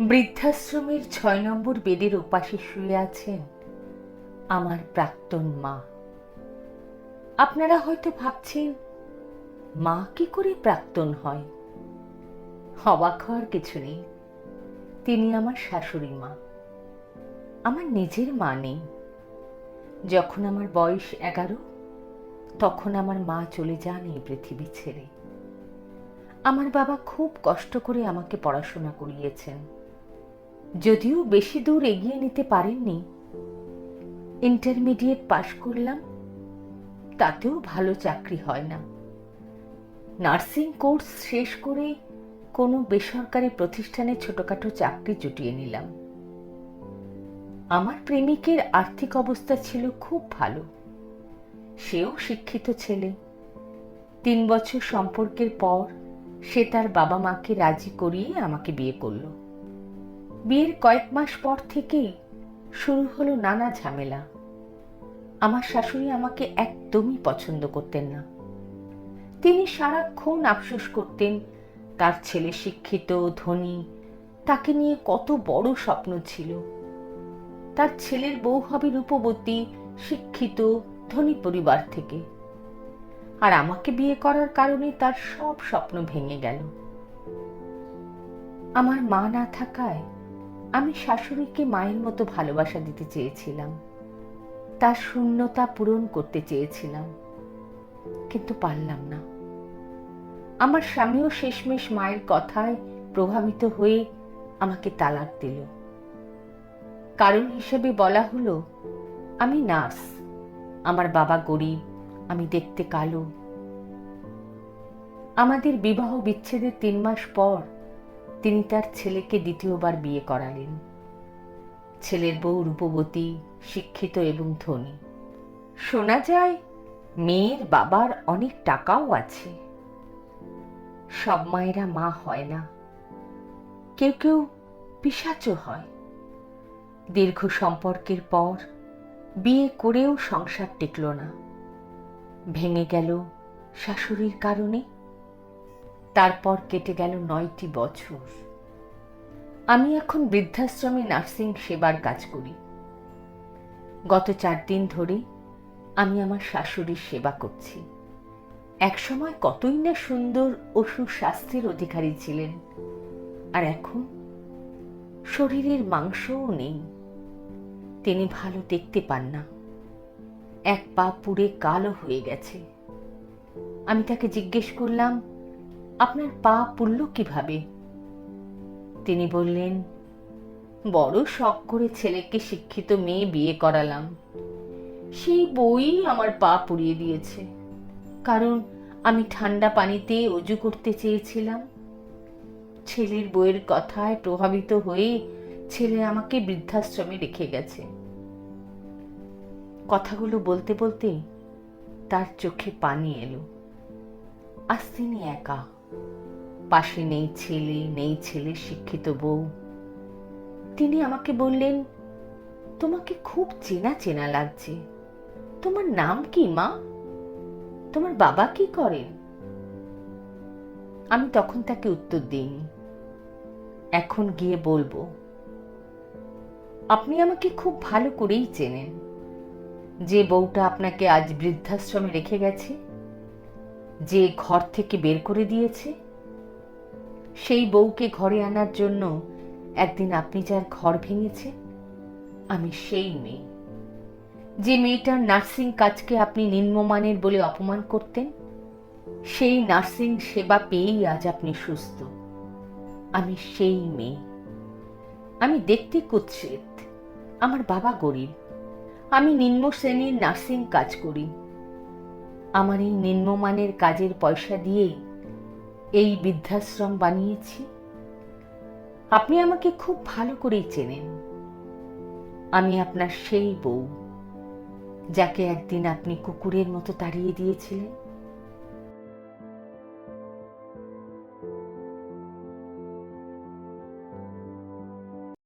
বৃদ্ধাশ্রমের ছয় নম্বর বেডের ওপাশে শুয়ে আছেন আমার প্রাক্তন মা। আপনারা হয়তো ভাবছেন, মা কি করে প্রাক্তন হয়? অবাক হওয়ার কিছু নেই। তিনি আমার শাশুড়ি মা। আমার নিজের মা নেই। যখন আমার বয়স এগারো, তখন আমার মা চলে যান এই পৃথিবী ছেড়ে। আমার বাবা খুব কষ্ট করে আমাকে পড়াশোনা করিয়েছেন। যদিও বেশি দূর এগিয়ে নিতে পারেননি। ইন্টারমিডিয়েট পাশ করলাম, তাতেও ভালো চাকরি হয় না। নার্সিং কোর্স শেষ করে কোনো বেসরকারি প্রতিষ্ঠানে ছোটখাটো চাকরি জুটিয়ে নিলাম। আমার প্রেমিকের আর্থিক অবস্থা ছিল খুব ভালো। সেও শিক্ষিত ছেলে। তিন বছর সম্পর্কের পর সে তার বাবা মাকে রাজি করিয়ে আমাকে বিয়ে করল। বিয়ের কয়েক মাস পর থেকেই শুরু হলো নানা ঝামেলা। আমার শাশুড়ি আমাকে একদমই পছন্দ করতেন না। তিনি সারাক্ষণ আফসোস করতেন, তার ছেলে শিক্ষিত, ধনী, তাকে নিয়ে কত বড় স্বপ্ন ছিল। তার ছেলের বউ হবে রূপবতী, শিক্ষিত, ধনী পরিবার থেকে। আর আমাকে বিয়ে করার কারণে তার সব স্বপ্ন ভেঙে গেল। আমার মা না থাকায় আমি শাশুড়িকে মায়ের মতো ভালোবাসা দিতে চেয়েছিলাম। তার শূন্যতা পূরণ করতে চেয়েছিলাম। কিন্তু পারলাম না। আমার স্বামীও শেষমেশ মায়ের কথায় প্রভাবিত হয়ে আমাকে তালাক দিল। কারণ হিসেবে বলা হলো, আমি নার্স। আমার বাবা গরিব, আমি দেখতে কালো। আমাদের বিবাহ বিচ্ছেদের তিন মাস পর তিনি তার ছেলেকে দ্বিতীয়বার বিয়ে করালেন। ছেলের বউ রূপবতী, শিক্ষিত এবং ধনী। শোনা যায়, মেয়ের বাবার অনেক টাকাও আছে। সব মায়েরা মা হয় না। কেউ কেউ পিসাচও হয়। দীর্ঘ সম্পর্কের পর বিয়ে করেও সংসার টিকল না। ভেঙে গেল শাশুড়ির কারণে। তারপর কেটে গেল নয়টি বছর। আমি এখন বৃদ্ধাশ্রমে নার্সিং সেবার কাজ করি। গত চার দিন ধরে আমি আমার শাশুড়ির সেবা করছি। একসময় কতই না সুন্দর ও সুস্বাস্থ্যের অধিকারী ছিলেন, আর এখন শরীরের মাংসও নেই। তিনি ভালো দেখতে পান না। এক পা পুড়ে কালো হয়ে গেছে। আমি তাকে জিজ্ঞেস করলাম আপনার পা পুড়ল কীভাবে? তিনি বললেন, বড় শখ করে ছেলেকে শিক্ষিত মেয়ে বিয়ে করালাম। সেই বই আমার পা পুড়িয়ে দিয়েছে। কারণ আমি ঠান্ডা পানিতে অজু করতে চেয়েছিলাম। ছেলের বইয়ের কথায় প্রভাবিত হয়ে ছেলে আমাকে বৃদ্ধাশ্রমে রেখে গেছে। কথাগুলো বলতে বলতে তার চোখে পানি এলো। আজ তিনি একা পাশে নেই ছেলে নেই ছেলে শিক্ষিত বউ। তিনি আমাকে বললেন, তোমাকে খুব চেনা চেনা লাগছে। তোমার নাম কি, মা? তোমার বাবা কি করেন? আমি তখন তাকে উত্তর দিইনি। এখন গিয়ে বলব, আপনি আমাকে খুব ভালো করেই চেনেন। যে বউটা আপনাকে আজ বৃদ্ধাশ্রমে রেখে গেছে যে ঘর থেকে বের করে দিয়েছে? সেই বউকে ঘরে আনার জন্য একদিন আপনি যার ঘর ভেঙেছে, আমি সেই মেয়ে। যে মেয়েটার নার্সিং কাজকে আপনি নিম্নমানের বলে অপমান করতেন, সেই নার্সিং সেবা পেয়েই আজ আপনি সুস্থ। আমি সেই মেয়ে। আমি দেখতে কুৎসিত। আমার বাবা গরিব। আমি নিম্ন শ্রেণির নার্সিং কাজ করি। আমার এই নিম্নমানের কাজের পয়সা দিয়ে এই বৃদ্ধাশ্রম বানিয়েছি। আপনি আমাকে খুব ভালো করেই চেনেন। আমি আপনার সেই বউ, যাকে একদিন আপনি কুকুরের মতো তাড়িয়ে দিয়েছিলেন।